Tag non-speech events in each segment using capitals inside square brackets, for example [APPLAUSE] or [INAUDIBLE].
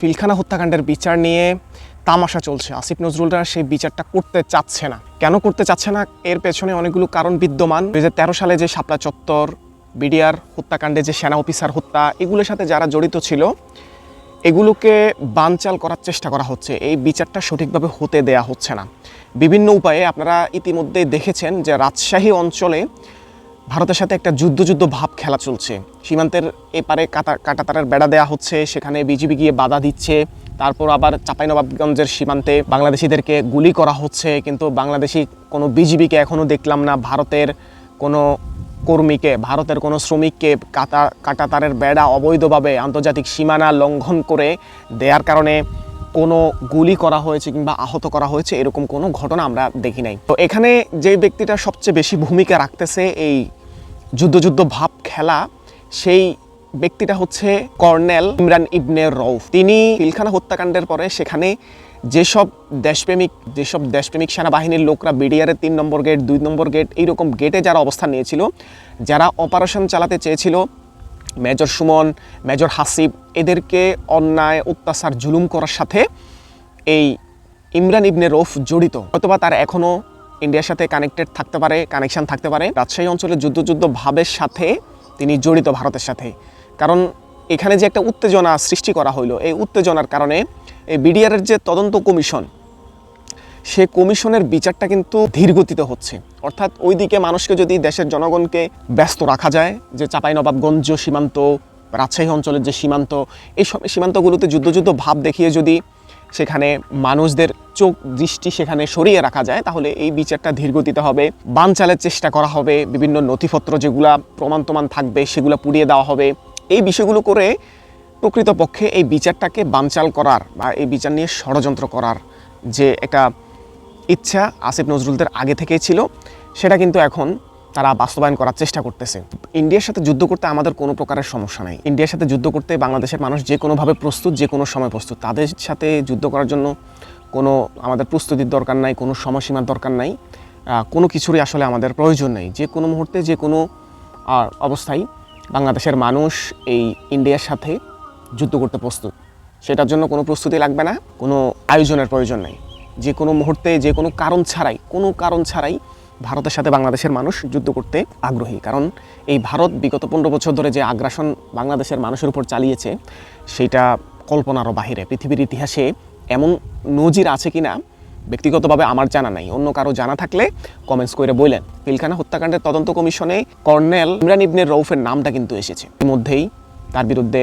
পিলখানা হত্যাকাণ্ডের বিচার নিয়ে তামাশা চলছে। আসিফ নজরুলরা সেই বিচারটা করতে চাচ্ছে না। কেন করতে চাচ্ছে না? এর পেছনে অনেকগুলো কারণ বিদ্যমান। দু হাজার তেরো সালে যে শাপলা চত্বর, বিডিআর হত্যাকাণ্ডে যে সেনা অফিসার হত্যা, এগুলোর সাথে যারা জড়িত ছিল, এগুলোকে বানচাল করার চেষ্টা করা হচ্ছে। এই বিচারটা সঠিকভাবে হতে দেয়া হচ্ছে না। বিভিন্ন উপায়ে আপনারা ইতিমধ্যে দেখেছেন যে রাজশাহী অঞ্চলে ভারতের সাথে একটা যুদ্ধ যুদ্ধ ভাব খেলা চলছে। সীমান্তের এপারে কাটা কাটাতারের বেড়া দেওয়া হচ্ছে, সেখানে বিজিবি গিয়ে বাধা দিচ্ছে, তারপর আবার চাঁপাইনবাবগঞ্জের সীমান্তে বাংলাদেশিদেরকে গুলি করা হচ্ছে, কিন্তু বাংলাদেশি কোনো বিজিবিকে এখনও দেখলাম না। ভারতের কোনো কর্মীকে, ভারতের কোনো শ্রমিককে কাটা কাটাতারের বেড়া অবৈধভাবে আন্তর্জাতিক সীমানা লঙ্ঘন করে দেওয়ার কারণে কোনো গুলি করা হয়েছে কিংবা আহত করা হয়েছে, এরকম কোনো ঘটনা আমরা দেখি নাই। তো এখানে যে ব্যক্তিটা সবচেয়ে বেশি ভূমিকা রাখতেছে এই যুদ্ধ যুদ্ধ ভাব খেলা, সেই ব্যক্তিটা হচ্ছে কর্নেল ইমরান ইবনে রৌফ তিনি পিলখানা হত্যাকাণ্ডের পরে সেখানে যেসব দেশপ্রেমিক যেসব দেশপ্রেমিক সেনাবাহিনীর লোকরা বিডিআরের তিন নম্বর গেট, দুই নম্বর গেট, এইরকম গেটে যারা অবস্থান নিয়েছিল, যারা অপারেশন চালাতে চেয়েছিল মেজর সুমন, মেজর হাসিব এদেরকে অন্যায়, অত্যাচার, জুলুম করার সাথে এই ইমরান ইবনে রৌফ জড়িত। অথবা তার এখনও ইন্ডিয়ার সাথে কানেক্টেড থাকতে পারে কানেকশন থাকতে পারে। রাজশাহী অঞ্চলের যুদ্ধ যুদ্ধ ভাবের সাথে তিনি জড়িত ভারতের সাথে। কারণ এখানে যে একটা উত্তেজনা সৃষ্টি করা হইল, এই উত্তেজনার কারণে এই বিডিআরের যে তদন্ত কমিশন সে কমিশনের বিচারটা কিন্তু ধীরগতিতে হচ্ছে। অর্থাৎ ওইদিকে মানুষকে যদি দেশের জনগণকে ব্যস্ত রাখা যায়, যে চাঁপাইনবাবগঞ্জ সীমান্ত, রাজশাহী অঞ্চলের যে সীমান্ত এই সব সীমান্তগুলোতে যুদ্ধ যুদ্ধ ভাব দেখিয়ে যদি সেখানে মানুষদের চোখ দৃষ্টি সেখানে সরিয়ে রাখা যায়, তাহলে এই বিচারটা ধীরগতিতে হবে। বানচালের চেষ্টা করা হবে, বিভিন্ন নথিপত্র যেগুলা প্রমাণ প্রমাণ থাকবে সেগুলো পুড়িয়ে দেওয়া হবে। এই বিষয়গুলো করে প্রকৃতপক্ষে এই বিচারটাকে বানচাল করার বা এই বিচার নিয়ে ষড়যন্ত্র করার যে একটা ইচ্ছা আসিফ নজরুলদের আগে থেকেই ছিল, সেটা কিন্তু এখন তারা বাস্তবায়ন করার চেষ্টা করতেছে। ইন্ডিয়ার সাথে যুদ্ধ করতে আমাদের কোনো প্রকারের সমস্যা নেই। ইন্ডিয়ার সাথে যুদ্ধ করতে বাংলাদেশের মানুষ যে কোনোভাবে প্রস্তুত, যে কোনো সময় প্রস্তুত। তাদের সাথে যুদ্ধ করার জন্য কোনো আমাদের প্রস্তুতির দরকার নাই, কোনো সময়সীমার দরকার নাই। কোনো কিছুরই আসলে আমাদের প্রয়োজন নেই। যে কোনো মুহূর্তে, যে কোনো অবস্থায় বাংলাদেশের মানুষ এই ইন্ডিয়ার সাথে যুদ্ধ করতে প্রস্তুত। সেটার জন্য কোনো প্রস্তুতি লাগবে না, কোনো আয়োজনের প্রয়োজন নেই। যে কোনো মুহূর্তে, যে কোনো কারণ ছাড়াই, কোনো কারণ ছাড়াই ভারতের সাথে বাংলাদেশের মানুষ যুদ্ধ করতে আগ্রহী। কারণ এই ভারত বিগত পনেরো বছর ধরে যে আগ্রাসন বাংলাদেশের মানুষের উপর চালিয়েছে, সেটা কল্পনারও বাহিরে, পৃথিবীর ইতিহাসে এমন নজির আছে কিনা ব্যক্তিগতভাবে আমার জানা নাই। অন্য কারও জানা থাকলে কমেন্টস করে বললেন। পিলখানা হত্যাকাণ্ডের তদন্ত কমিশনে কর্নেল ইমরান ইবনে রৌফের নামটা কিন্তু এসেছে। মধ্যেই তার বিরুদ্ধে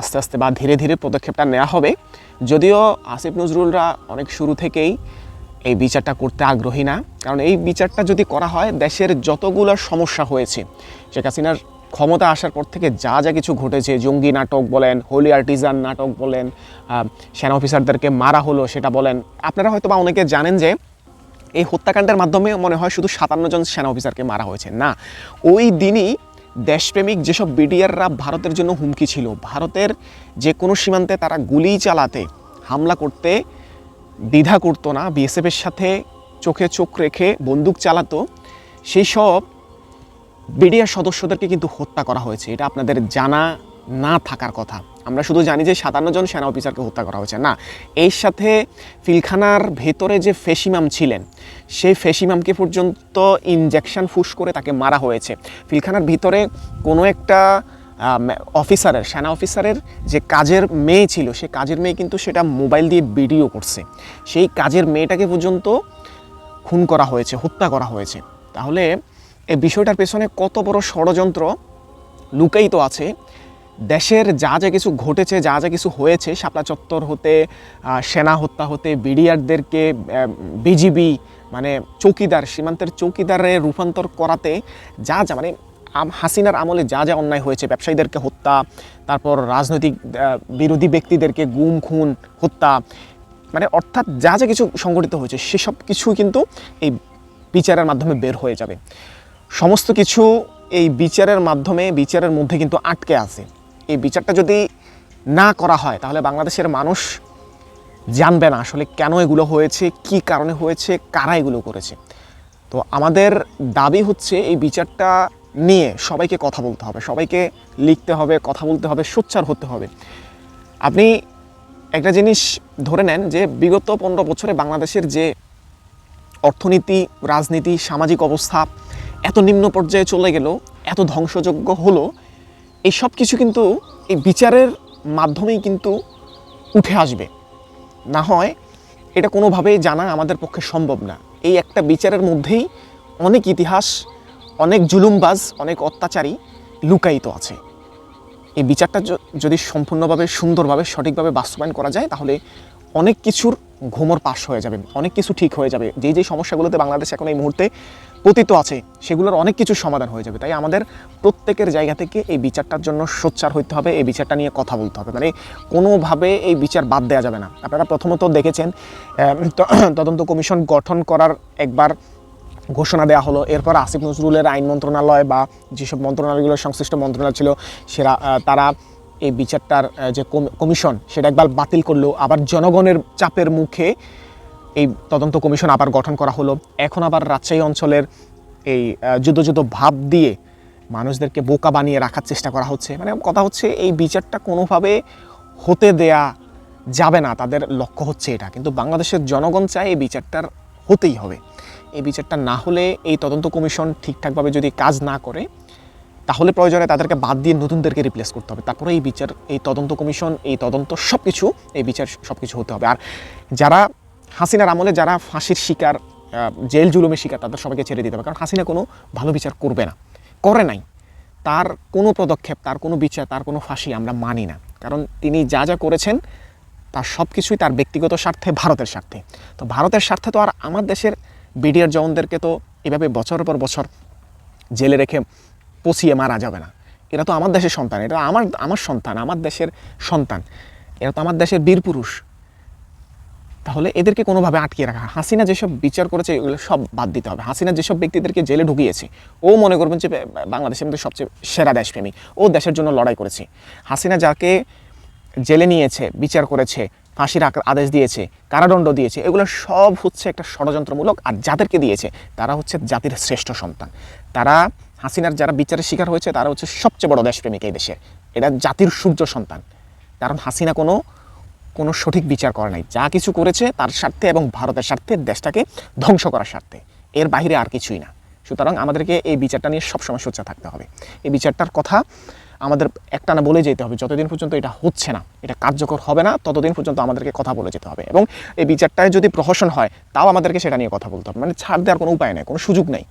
আস্তে আস্তে বা ধীরে ধীরে পদক্ষেপটা নেওয়া হবে। যদিও আসিফ নজরুলরা অনেক শুরু থেকেই এই বিচারটা করতে আগ্রহী না। কারণ এই বিচারটা যদি করা হয়, দেশের যতগুলো সমস্যা হয়েছে, শেখ হাসিনার ক্ষমতা আসার পর থেকে যা যা কিছু ঘটেছে, জঙ্গি নাটক বলেন, হোলি আর্টিজান নাটক বলেন সেনা অফিসারদেরকে মারা হলো সেটা বলেন, আপনারা হয়তো বা অনেকে জানেন যে এই হত্যাকাণ্ডের মাধ্যমে মনে হয় শুধু সাতান্ন জন সেনা অফিসারকে মারা হয়েছে। না, ওই দিনই দেশপ্রেমিক যেসব বিডিআররা ভারতের জন্য হুমকি ছিল, ভারতের যে কোনো সীমান্তে তারা গুলি চালাতে, হামলা করতে দ্বিধা করতো না, বিএসএফের সাথে চোখে চোখ রেখে বন্দুক চালাতো, সেই সব বিডিআর সদস্যদেরকে কিন্তু হত্যা করা হয়েছে। এটা আপনাদের জানা না থাকার কথা। আমরা শুধু জানি যে সাতান্ন জন সেনা অফিসারকে হত্যা করা হয়েছে। না, এর সাথে ফিলখানার ভেতরে যে ফেসিমাম ছিলেন, সেই ফেসিমামকে পর্যন্ত ইনজেকশন ফুস করে তাকে মারা হয়েছে। ফিলখানার ভিতরে কোনো একটা অফিসারের সেনা অফিসারের যে কাজের মেয়ে ছিল, সে কাজের মেয়ে কিন্তু সেটা মোবাইল দিয়ে ভিডিও করছে। সেই কাজের মেয়েটাকে পর্যন্ত খুন করা হয়েছে, হত্যা করা হয়েছে। তাহলে এই বিষয়টার পেছনে কত বড় ষড়যন্ত্র লুকায়িত আছে দেশের যা যা কিছু ঘটেছে, যা যা কিছু হয়েছে, শাপলা চত্বর হতে সেনা হত্যা হতে, বিডিআরদেরকে বিজিবি মানে চৌকিদার, সীমান্তের চৌকিদারে রূপান্তর করাতে যা যা মানে হাসিনার আমলে যা যা অন্যায় হয়েছে, ব্যবসায়ীদেরকে হত্যা, তারপর রাজনৈতিক বিরোধী ব্যক্তিদেরকে গুম, খুন, হত্যা মানে অর্থাৎ যা যা কিছু সংগঠিত হয়েছে, সেসব কিছু কিন্তু এই বিচারের মাধ্যমে বের হয়ে যাবে। সমস্ত কিছু এই বিচারের মাধ্যমে, বিচারের মধ্যে কিন্তু আটকে আছে। এই বিচারটা যদি না করা হয়, তাহলে বাংলাদেশের মানুষ জানবে না আসলে কেন এগুলো হয়েছে, কি কারণে হয়েছে, কারা এগুলো করেছে। তো আমাদের দাবি হচ্ছে এই বিচারটা নিয়ে সবাইকে কথা বলতে হবে, সবাইকে লিখতে হবে, কথা বলতে হবে, সোচ্চার হতে হবে। আপনি একটা জিনিস ধরে নেন যে বিগত পনেরো বছরে বাংলাদেশের যে অর্থনীতি, রাজনীতি, সামাজিক অবস্থা এত নিম্ন পর্যায়ে চলে গেল, এত ধ্বংসযোগ্য হলো এই সব কিছু কিন্তু এই বিচারের মাধ্যমেই কিন্তু উঠে আসবে। না হয় এটা কোনোভাবেই জানা আমাদের পক্ষে সম্ভব না। এই একটা বিচারের মধ্যেই অনেক ইতিহাস, অনেক জুলুমবাজ, অনেক অত্যাচারী লুকায়িত আছে। এই বিচারটা যদি সম্পূর্ণভাবে, সুন্দরভাবে, সঠিকভাবে বাস্তবায়ন করা যায়, তাহলে অনেক কিছুর ঘুমর পাশ হয়ে যাবে, অনেক কিছু ঠিক হয়ে যাবে। যেই যেই সমস্যাগুলোতে বাংলাদেশ এখন এই মুহূর্তে পতিত আছে, সেগুলোর অনেক কিছু সমাধান হয়ে যাবে। তাই আমাদের প্রত্যেকের জায়গা থেকে এই বিচারটার জন্য সোচ্চার হইতে হবে, এই বিচারটা নিয়ে কথা বলতে হবে। মানে কোনোভাবে এই বিচার বাদ দেওয়া যাবে না। আপনারা প্রথমত দেখেছেন [CLEARS THROAT] তদন্ত কমিশন গঠন করার একবার ঘোষণা দেওয়া হলো। এরপর আসিফ নজরুলের আইন মন্ত্রণালয় বা যেসব মন্ত্রণালয়গুলোর সংশ্লিষ্ট মন্ত্রণালয় ছিল, সেরা তারা এই বিচারটার যে কম- কমিশন সেটা একবার বাতিল করল। আবার জনগণের চাপের মুখে এই তদন্ত কমিশন আবার গঠন করা হলো। এখন আবার রাজশাহী অঞ্চলের এই আহ, যুদ্ধ যুদ্ধ ভাব দিয়ে মানুষদেরকে বোকা বানিয়ে রাখার চেষ্টা করা হচ্ছে। মানে কথা হচ্ছে এই বিচারটা কোনোভাবে হতে দেয়া যাবে না তাদের লক্ষ্য হচ্ছে এটা। কিন্তু বাংলাদেশের জনগণ চায় এই বিচারটার হতেই হবে। এই বিচারটা না হলে এই তদন্ত কমিশন ঠিকঠাকভাবে যদি কাজ না করে তাহলে প্রয়োজনে তাদেরকে বাদ দিয়ে নতুনদেরকে রিপ্লেস করতে হবে। তারপরে এই বিচার, এই তদন্ত কমিশন, এই তদন্ত সব কিছু এই বিচার সব কিছু হতে হবে। আর যারা হাসিনার আমলে যারা ফাঁসির শিকার জেল জুলুমের শিকার, তাদের সবাইকে ছেড়ে দিতে হবে। কারণ হাসিনা কোনো ভালো বিচার করবে না। করে নাই। তার কোনো পদক্ষেপ, তার কোনো বিচার, তার কোনো ফাঁসি আমরা মানি না। কারণ তিনি যা যা করেছেন, তার সব কিছুই তার ব্যক্তিগত স্বার্থে, ভারতের স্বার্থে। তো ভারতের স্বার্থে তো আর আমার দেশের বিডিআর জওয়ানদেরকে তো এভাবে বছরের পর বছর জেলে রেখে পচিয়ে মারা যাবে না। এরা তো আমার দেশের সন্তান, এটা আমার আমার সন্তান, আমার দেশের সন্তান। এরা তো আমার দেশের বীর পুরুষ। তাহলে এদেরকে কোনোভাবে আটকিয়ে রাখা। হাসিনা যেসব বিচার করেছে, এগুলো সব বাদ দিতে হবে। হাসিনা যেসব ব্যক্তিদেরকে জেলে ঢুকিয়েছে, ও মনে করবেন যে, বাংলাদেশের মধ্যে সবচেয়ে সেরা দেশপ্রেমিক ও দেশের জন্য লড়াই করেছে। হাসিনা যাকে জেলে নিয়েছে, বিচার করেছে, ফাঁসির আদেশ দিয়েছে, কারাদণ্ড দিয়েছে, এগুলো সব হচ্ছে একটা ষড়যন্ত্রমূলক। আর যাদেরকে দিয়েছে, তারা হচ্ছে জাতির শ্রেষ্ঠ সন্তান। তারা হাসিনার যারা বিচারের শিকার হয়েছে, তারা হচ্ছে সবচেয়ে বড় দেশপ্রেমিক এই দেশের এটা জাতির সূর্য সন্তান। কারণ হাসিনা কোনো কোনো সঠিক বিচার করে নাই। যা কিছু করেছে তার স্বার্থে এবং ভারতের স্বার্থে দেশটাকে ধ্বংস করার স্বার্থে। এর বাইরে আর কিছুই না। সুতরাং আমাদেরকে এই বিচারটা নিয়ে সবসময় সোচ্চার থাকতে হবে। এই বিচারটার কথা আমাদের একটানা বলে যেতে হবে। যতদিন পর্যন্ত এটা হচ্ছে না, এটা কার্যকর হবে না, ততদিন পর্যন্ত আমাদেরকে কথা বলে যেতে হবে। এবং এই বিচারটায় যদি প্রহসন হয়, তাও আমাদেরকে সেটা নিয়ে কথা বলতে হবে। মানে ছাড় দেওয়ার কোনো উপায় নেই, কোনো সুযোগ নেই।